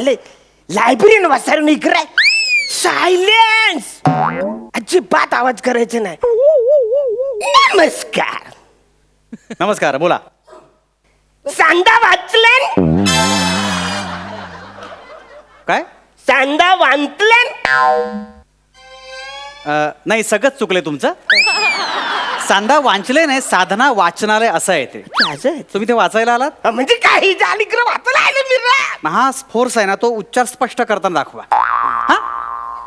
आले लायब्ररीन वाचारून इकडे. सायलेन्स अजिबात आवाज करायचे नाही. नमस्कार. नमस्कार बोला. सांदा वाचलन? काय? सांदा वाचलन अ, नाही सगळंच चुकलंय तुमचं. सांदा वाचले नाही साधना वाचनालय असं आहे ते. तुम्ही ते वाचायला आलात? म्हणजे काही इकडे वाचायला आले मी ना. मग हा फोर्स आहे ना तो उच्चार स्पष्ट करताना दाखवा. हा?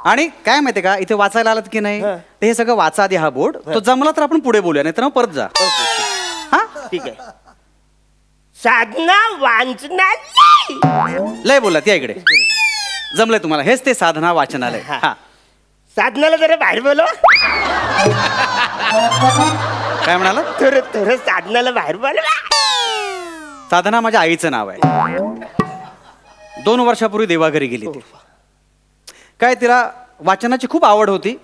आणि काय माहितीये का इथे वाचायला आलात की नाही? हा. ते हे सगळं वाचा आधी हा बोर्ड. तो जमला तर आपण पुढे बोलूया नाही तर मग परत जा. हा? ठीक आहे. साधना वाचनालय. लय बोला त्या इकडे. जमलंय तुम्हाला हेच ते साधना वाचनालय. हा. साधनाला जरा बाहेर बोलव. काय म्हणाला? थोडं थोडं साधनाला बाहेर बोलवा. साधना माझ्या आईचं नाव आहे. दोन वर्षापूर्वी देवाघरी गेली ती काय तिला वाचनाची खूप आवड होती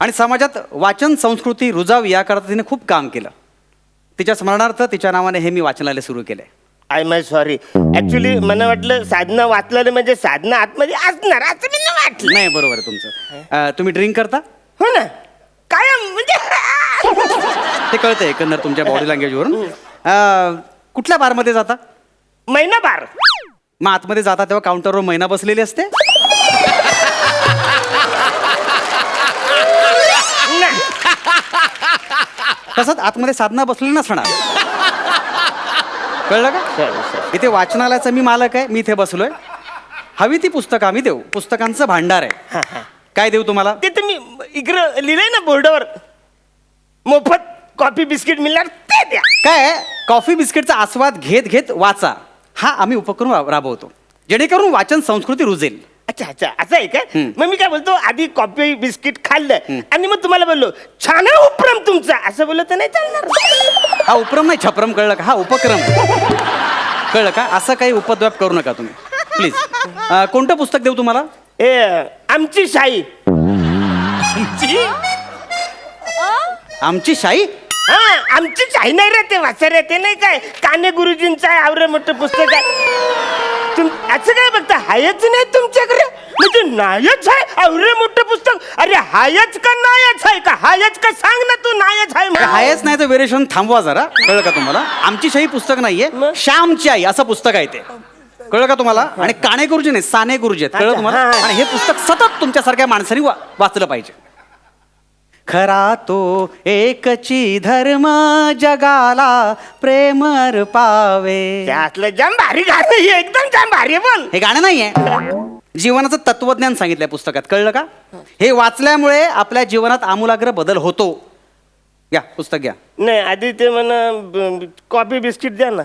आणि समाजात वाचन संस्कृती रुजावी याकरता तिने खूप काम केलं. तिच्या स्मरणार्थ तिच्या नावाने हे मी वाचनालय सुरू केलंय. I my sorry. ऍक्च्युली मला वाटलं साधना वाचलेलं म्हणजे साधना आतमध्ये असणार असं मी वाटलं. नाही बरोबर आहे तुमचं. अं, तुम्ही ड्रिंक करता? हो ना. ते कळतंय एकंदर तुमच्या बॉडी लँग्वेजवरून अं, कुठल्या बारमध्ये जाता? महिना बार. मग आतमध्ये जाता तेव्हा काउंटरवर महिना बसलेली असते? नाही. तसंच आतमध्ये साधना बसलेली नसणार. कळलं का. इथे वाचनालयाचा मी मालक आहे मी इथे बसलोय. हवी ती पुस्तकं आम्ही देऊ. पुस्तकांचं भांडार आहे. काय देऊ तुम्हाला? ते तुम्ही इकडं लिहिलंय ना बोर्डावर? मोफत कॉफी बिस्किट मिळणार ते द्या. काय? कॉफी बिस्किटचा आस्वाद घेत घेत वाचा. हा आम्ही उपक्रम रा- राबवतो. जेणेकरून वाचन संस्कृती रुजेल. अच्छा अच्छा. असं आहे का. मग मी काय बोलतो? आधी कॉफी बिस्किट खाल्लं आणि मग तुम्हाला बोललो छान आहे उपक्रम तुमचा. असं बोललो तर नाही चालणार. हा उपक्रम नाही छपरम कळलं का? हा उपक्रम. आहे. कळलं का? असं काही उपद्व्याप करू नका तुम्ही. प्लीज कोणतं पुस्तक देऊ तुम्हाला? ए आमची शाही आमची? शाही हा आमची शाही नाही रे ते वाचा रे ते नाही काय? काने गुरुजींचं आहे आवरे मोठं पुस्तक आहे. तुम असं काय बघता? हायच नाही तुमच्याकडे? म्हणजे नायच आहे आवरे मोठं पुस्तक. अरे हायच का नायच आहे का? हायच का सांग ना तू नायच आहे म्हणून. हायच नाही तर वेरिएशन थांबवा जरा. कळलं का तुम्हाला? आमची शाही पुस्तक नाहीये मग? श्यामची आई असं पुस्तक आहे ते. कळलं का तुम्हाला? आणि काणे गुरुजी नाही साने गुरुजी आहेत. कळलं अच्छा, तुम्हाला? हा, हा. आणि हे पुस्तक सतत तुमच्यासारख्या माणसांनी वा- वाचलं पाहिजे. खरा तो एकची धर्म जगाला प्रेम पावे त्यातलं जाम भारी गाणं हे एकदम जाम भारी आहे पण हे गाणं नाहीये. जीवनाचं तत्वज्ञान सांगितलंय पुस्तकात कळलं का? हे वाचल्यामुळे आपल्या जीवनात आमूलाग्र बदल होतो. घ्या पुस्तक घ्या. नाही आधी ते म्हणा कॉफी बिस्किट द्या ना.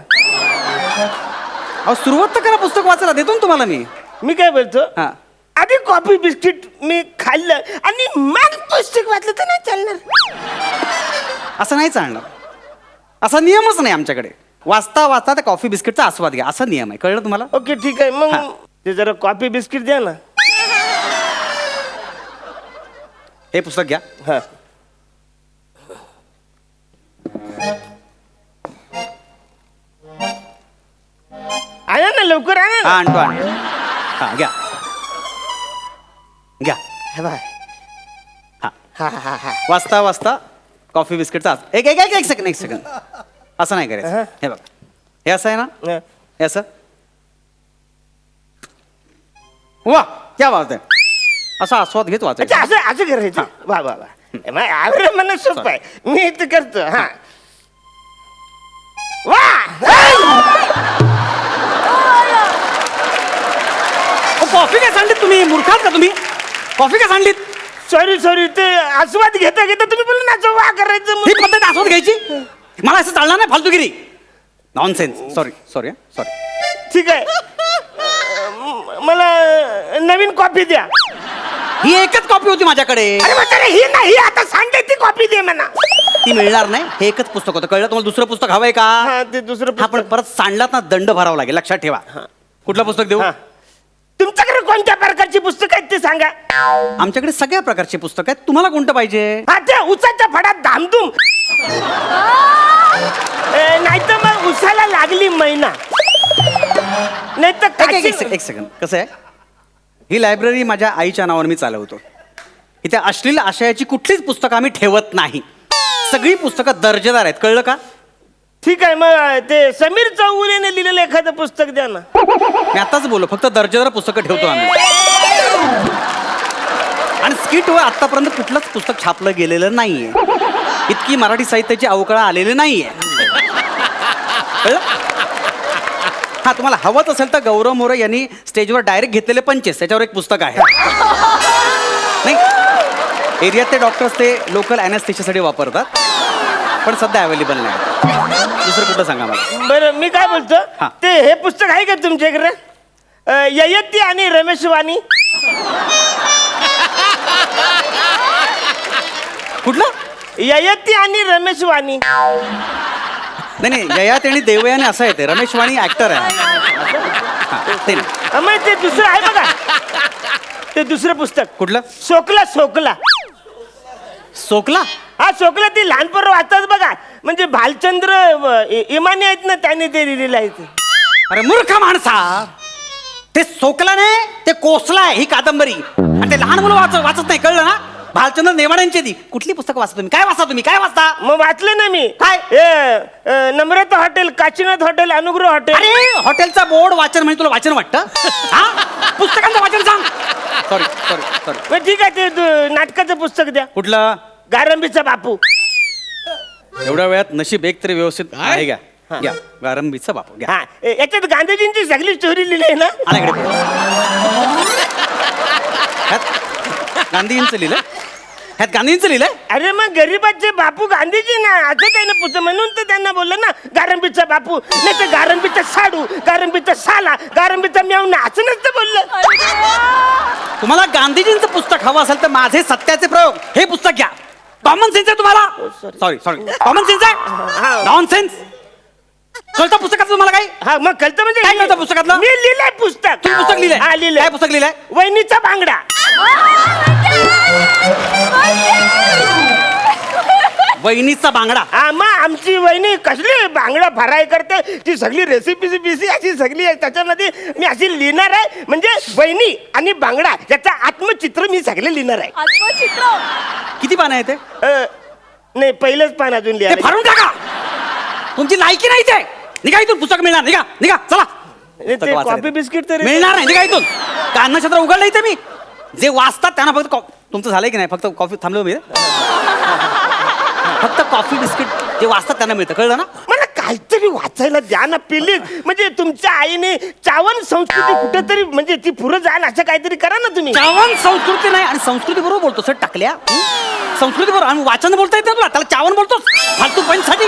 अहो सुरुवात तर करा पुस्तक वाचायला देतो ना तुम्हाला मी. मी काय बोलतो? हा. आधी कॉफी बिस्किट मी खाल्लं आणि मग पुस्तक वाचलं तर नाही चालणार. असं नाही चालणार. असा नियमच नाही आमच्याकडे. वाचता वाचता त्या कॉफी बिस्किटचा आस्वाद घ्या. असा नियम आहे. कळलं तुम्हाला? ओके ठीक आहे. मग. ते जरा कॉफी बिस्किट द्या ना. हे पुस्तक घ्या. हा. आणा ना लवकर आणा. आणतो आणतो. हा घ्या. घ्या. हे बाय. हा. हा हा हा वाचता वाचता कॉफी बिस्किटचा एक एक एक एक सेकंड एक सेकंड असं नाही करायचं. हा. हे बघा. हे असं आहे ना? हा. असं. वा क्या बात आहे असा आस्वाद घेत अच्छा वाचायचं असं असं करायचं? वा वा वा. आवडे मला सोपं आहे. मी इथं करतो हा. वा! कॉफी काय सांडलीत तुम्ही मूर्खात का तुम्ही? कॉफी काय सांडलीत सॉरी सॉरी ते आस्वाद घेता घेता तुम्ही बोलले ना असं वा करायचं ही. पद्धत आस्वाद घ्यायची? मला असं चालणार नाही फालतूगिरी. नॉनसेन्स सॉरी सॉरी सॉरी ठीक आहे. अं, मला नवीन कॉफी द्या. ही एकच कॉपी होती माझ्याकडे. अरे म्हातारे ही नाही आता सांगते ती कॉफी दे म्हणा. ती मिळणार नाही हे एकच पुस्तक होतं. कळलं तुम्हाला दुसरं पुस्तक हवंय का? हा ते दुसरं हा पण पुस्तक. परत सांडलात ना दंड भरावा लागेल. लक्षात ठेवा. कुठलं पुस्तक देऊ? हा. तुमच्याकडे कोणत्या प्रकारची पुस्तक आहेत ते सांगा. आमच्याकडे सगळ्या प्रकारचे पुस्तक आहेत. तुम्हाला कोणतं पाहिजे? हा त्या उसाच्या फडात धामधूम. नाही तर मग उसाला लागली मैना. नाही तर एक सेकंड कसं आहे? ही लायब्ररी माझ्या आईच्या नावावर मी चालवतो. इथे अश्लील आशयाची कुठलीच पुस्तकं आम्ही ठेवत नाही. सगळी पुस्तकं दर्जेदार आहेत. कळलं का? ठीक आहे मग ते समीर चौगुलेने लिहिलेलं एखादं पुस्तक द्या ना. मी आताच बोललो फक्त दर्जेदार पुस्तकं ठेवतो आम्ही. आणि स्किटवर आतापर्यंत कुठलंच पुस्तक छापलं गेलेलं नाहीये. इतकी मराठी साहित्याची अवकळा आलेली नाहीये. कळलं? हा तुम्हाला हवंच असेल तर गौरव मोरे यांनी स्टेजवर डायरेक्ट घेतलेले पंचेस त्याच्यावर एक पुस्तक आहे. नाही? एरियात ते डॉक्टर्स ते लोकल अॅनेस्थेशियासाठी वापरतात. पण सध्या अवेलेबल नाही. दुसरं कुठं सांगा मला? बरं मी काय बोलतो? हा. ते हे पुस्तक आहे का तुमच्याकडे अं, ययती आणि रमेश वाणी. कुठलं? ययती आणि रमेश वाणी. नाही नाही ययात आणि देवयाने असं आहे ते. रमेश वाणी ऍक्टर आहे. हा, ते नाही. अं, मग ते दुसरं आहे बघा. ते दुसरं पुस्तक. कुठलं? सोकला सोकला. सोकला? हा सोकला ती लहानपण वाचतात बघा. म्हणजे भालचंद्र अं, इ- इमानी आहेत ना त्यांनी ते लिहिलेलं आहे ते. अरे मूर्ख माणसा! ते सोकला नाही ते कोसला आहे ही कादंबरी. आणि ते लहान मुलं वाच वाचत नाही कळलं ना? भालचंद्र नेमाड्यांची ती. कुठली पुस्तकं वाचता तुम्ही? काय वाचता तुम्ही? काय वाचता? मग वाचले ना मी. काय? अं, Namrata hotel Kashinath hotel Anugraha hotel. अरे हॉटेलचा बोर्ड वाचन म्हणजे तुला वाचन वाटतं? हा? पुस्तकांचं वाचन सांग. सॉरी सॉरी सॉरी मग ठीक आहे ते दु- नाटकाचं पुस्तक द्या. कुठलं? गारंबीचा बापू. एवढ्या वेळात नशीब एक तरी व्यवस्थित आहे घ्या घ्या. गारंबीचा बापू घ्या. हा. ए- याच्यात गांधीजींची सगळी स्टोरी लिहिली आहे ना? आला इकडे. पुढे. ह्यात गांधीजींचं लिहिलं? ह्यात गांधीजींचं लिहिलंय अरे मग गरीबाचे बापू गांधीजी ना असं काही ना पुस्तक म्हणून तर त्यांना बोललं ना गारंबीचा बापू नाही तर गारंबीचा साडू गारंबीचा साला गारंबीचा मेवणा असं नसतं बोललं. तुम्हाला गांधीजींचं पुस्तक हवं असेल तर माझे सत्याचे प्रयोग हे पुस्तक घ्या. कॉमन सेन्स आहे तुम्हाला? Sorry. Sorry sorry common sense हा. आहे? नॉन सेन्स कळतं पुस्तकाचं तुम्हाला काय हा मग कळतं म्हणजे काय कळतं पुस्तकातलं? मी लिहिलंय पुस्तक. तुम्ही पुस्तक लिहिलंय? हा लिहिलंय. काय पुस्तक लिहिलंय? वहिनीचा बांगडा वहिनीचा बांगडा. हा मग आमची वहिनी कसली बांगडा फ्राय करते? ती सगळी रेसिपी बिसी अशी सगळी आहे त्याच्यामध्ये मी अशी लिहिणार आहे. म्हणजे वहिनी आणि बांगडा याचं आत्मचित्र मी सगळे लिहिणार आहे. आत्मचित्र? किती पानं आहे ते अ, नाही पहिलंच पान अजून ते लिहा फाडून टाका. तुमची लायकी नाही ते निघा इथून पुस्तक मिळणार. निघा निघा चला. ते पुस्तकं वाचायला. कॉफी बिस्किट तरी मिळणार नाही निघा इथून. का अन्नछत्र उघडलं इथे मी. जे वाचतात त्यांना फक्त कॉ- तुमचं झालंय की नाही? फक्त कॉफी थांबलो मी. फक्त कॉफी बिस्किट जे वाचतात त्यांना मिळतं. कळलं ना? मला काहीतरी वाचायला द्या ना प्लीज. म्हणजे तुमच्या आईने चावण संस्कृती कुठेतरी म्हणजे ती पुढे जाईल असं काहीतरी करा ना तुम्ही. चावण संस्कृती नाही आणि संस्कृती बरोबर बोलतो सर टाकल्या? संस्कृती बरोबर आणि वाचन बोलता येत तुला? त्याला चावण बोलतोस? फालतू साठी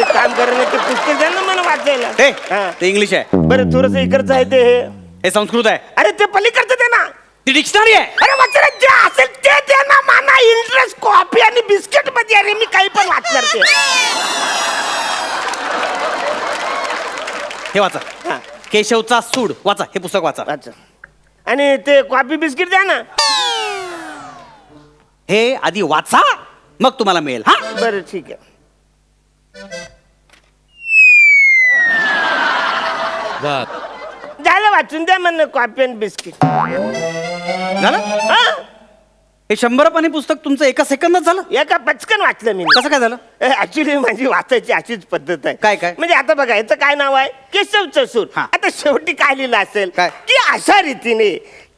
एक काम करा ना ते पुस्तक द्या ना मला वाचायला. हे हा. ते इंग्लिश आहे. बरं थोडस इकडचं आहे ते हे. हे संस्कृत आहे. अरे ते पलीकडचं दे ना. ती डिक्शनरी आहे. अरे वाचलं जे असेल ते दे ना माना इंटरेस्ट कॉफी आणि बिस्किटमध्ये अरे मी काही पण वाचणार ते. हे वाचा. हा. केशवचा सूड. वाचा हे पुस्तक वाचा. अच्छा आणि ते कॉफी बिस्किट द्या ना. हे आधी वाचा मग तुम्हाला मिळेल. हा? बरं ठीक आहे. झालं वाचून द्या म्हणणं कॉफी आणि बिस्किट झालं? हा? हे शंभर पानी पुस्तक तुमचं एका सेकंदात झालं? एका पचकन वाचलं मी. कसं काय झालं? ऍक्च्युली माझी वाचायची अशीच पद्धत आहे. काय, काय? म्हणजे आता बघा याचं काय नाव आहे? केशवचं सूर हा. आता शेवटी काय लिहिलं असेल? काय? की अशा रीतीने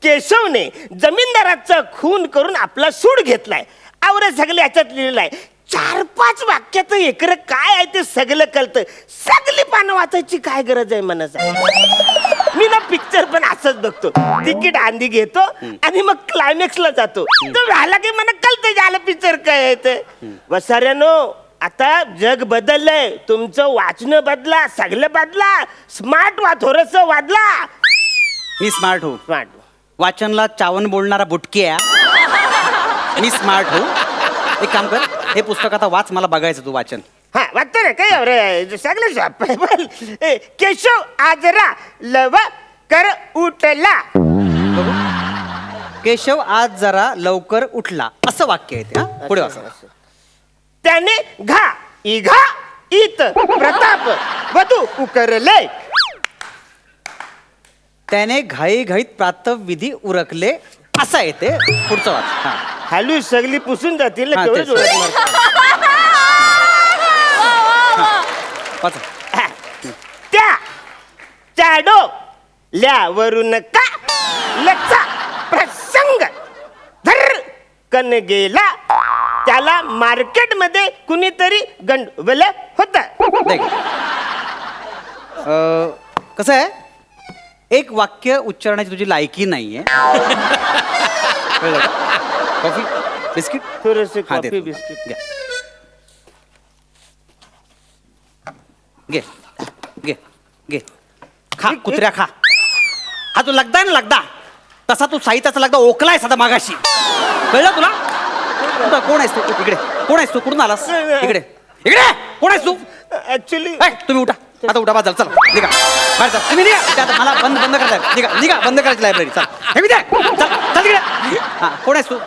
केशवने जमीनदाराचा खून करून आपला सूड घेतलाय. आवरे सगळे याच्यात लिहिलेलं आहे. चार पाच वाक्यात एकरं काय आहे ते सगळं कळतं. सगळी पानं वाचायची काय गरज आहे मनाचा? मी ना पिक्चर पण असंच बघतो. तिकीट आंधी घेतो आणि मग क्लायमॅक्सला जातो. तो झाला की मला कळतं झालं पिक्चर काय आहे ते. वसाऱ्यानो आता जग बदललंय. तुमचं वाचणं बदला सगळं बदला. स्मार्ट वा थोडस वादला. मी स्मार्ट हो. स्मार्ट वाचनला चावण बोलणारा बुटकी आहे. मी स्मार्ट हो. एक काम कर हे पुस्तक आता वाच मला बघायचं तू वाचन. हा वाटतं ना काय रे सगळं सोपं आहे. बोल. ए, केशव आजरा लव कर उठला केशव आज जरा लवकर उठला असं वाक्य आहे ते हा पुढे वाचा त्याने घा इघा इत प्रताप वधू उकरले त्याने घाई घाईत प्रातविधी उरकले असं आहे ते पुढचं वाच हा हालू सगळी पुसून जातील ना हा, तेवढंच तेच. ओळख मारतो. वाचा. त्या चाडो ल्यावरून का लचा प्रसंग. धर कन गेला. त्याला मार्केटमध्ये कुणीतरी गंडवलं होत. कसं आहे? एक वाक्य उच्चारण्याची तुझी लायकी नाहीये? कॉफी? बिस्किट? थोडस हा, कॉफी. बिस्किट. घ्या. घे. घे. घे. खा कुत्र्या खा. हा तू लगदा ना लगदा तसा तू साहित्याचा लगदा ओकलाय सदा मागाशी. कळलं तुला? कुठं- कोण आहेस तू? इकडे. कोण आहेस तू? कुठून आलास? इकडे. इकडे! कोण आहेस तू? ऍक्च्युली ए, तुम्ही उठा. आता उठा बाजल चला. निघा. बाहेर चल. तुम्ही निघा. आता मला बंद बंद करायचं निघा निघा. बंद करायची लायब्ररी चल. हे मी दे चल चल तिकडे. हा कोण आहेस तू?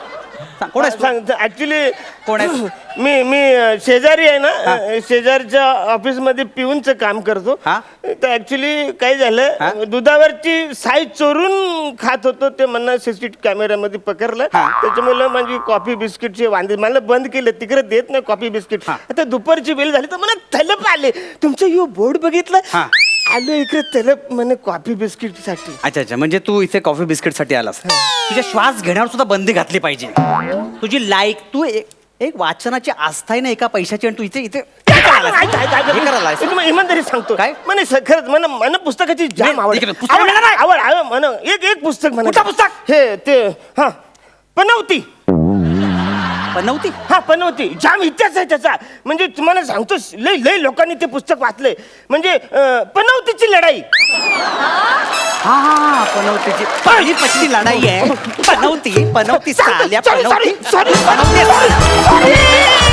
सांग, कोण आहेस तू सांगतो ऍक्च्युली कोण आहेस? मी मी अ, शेजारी आहे ना अ, शेजारच्या ऑफिसमध्ये पिऊनच काम करतो हा? तर ऍक्च्युली काय हा? झालं दुधावरची साई चोरून खात होतो ते म्हणणं सीसीटीव्ही कॅमेऱ्यामध्ये पकडलं हा. त्याच्यामुळे माझी कॉफी बिस्किटचे वांदे मला बंद केलं तिकडे देत नाही कॉफी बिस्किट. आता दुपारची वेळ झाली तर मला तलप आले तुमचं यो बोर्ड बघितलं हा. आलो इकडे तलप म्हणे कॉफी बिस्किटसाठी अच्छा अच्छा म्हणजे तू इथे कॉफी बिस्किटसाठी आलास तुझ्या श्वास घेण्यावर सुद्धा बंदी घातली पाहिजे तुझी लाईक तू एक एक वाचनाची आस्था आहे ना एका पैशाची आणि तू इथे इथे हे? हे? मी तुम्हाला इमानदारी सांगतो काय? म्हणे स- खरंच मला मला पुस्तकाची जाम नाही, आवड ठीक आहे, पुस्तक आवड. आवड आवड म्हण एक एक पुस्तक म्हणा कुठलं पुस्तक? हे ते हा पनवती बनवती हा पनवती जाम इतिहास आहे त्याचा. म्हणजे तुम्हाला सांगतो लय लय लोकांनी ते पुस्तक वाचलंय. म्हणजे अं, पनवतीची लढाई. हा हा पनवतीची पानिपतची लढाई आहे. पनवती पनवती साल्या sorry, पनवती sorry, sorry, पनवती.